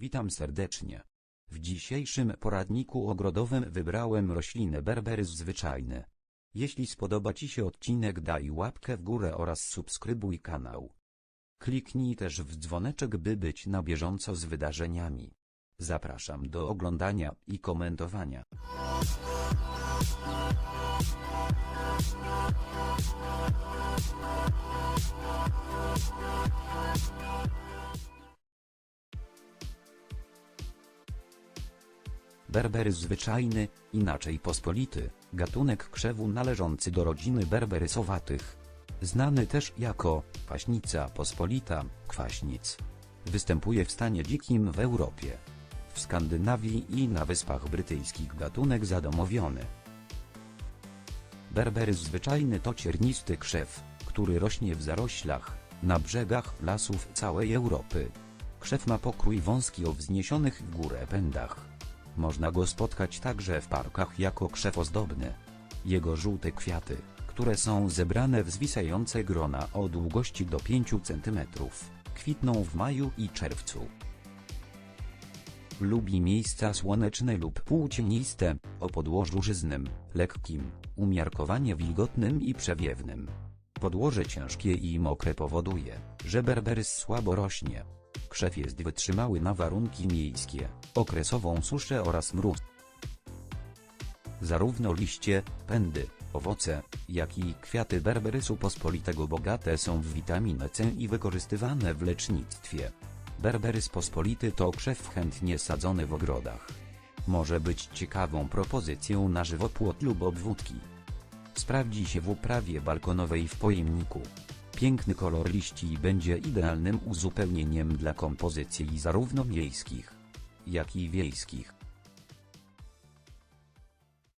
Witam serdecznie. W dzisiejszym poradniku ogrodowym wybrałem rośliny berberys zwyczajny. Jeśli spodoba Ci się odcinek daj łapkę w górę oraz subskrybuj kanał. Kliknij też w dzwoneczek by być na bieżąco z wydarzeniami. Zapraszam do oglądania i komentowania. Berberys zwyczajny, inaczej pospolity, gatunek krzewu należący do rodziny berberysowatych. Znany też jako kwaśnica pospolita, kwaśnic. Występuje w stanie dzikim w Europie. W Skandynawii i na Wyspach Brytyjskich gatunek zadomowiony. Berberys zwyczajny to ciernisty krzew, który rośnie w zaroślach, na brzegach lasów całej Europy. Krzew ma pokrój wąski o wzniesionych w górę pędach. Można go spotkać także w parkach jako krzew ozdobny. Jego żółte kwiaty, które są zebrane w zwisające grona o długości do 5 cm, kwitną w maju i czerwcu. Lubi miejsca słoneczne lub półcieniste, o podłożu żyznym, lekkim, umiarkowanie wilgotnym i przewiewnym. Podłoże ciężkie i mokre powoduje, że berberys słabo rośnie. Krzew jest wytrzymały na warunki miejskie, okresową suszę oraz mróz. Zarówno liście, pędy, owoce, jak i kwiaty berberysu pospolitego bogate są w witaminę C i wykorzystywane w lecznictwie. Berberys pospolity to krzew chętnie sadzony w ogrodach. Może być ciekawą propozycją na żywopłot lub obwódki. Sprawdzi się w uprawie balkonowej w pojemniku. Piękny kolor liści będzie idealnym uzupełnieniem dla kompozycji zarówno miejskich, jak i wiejskich.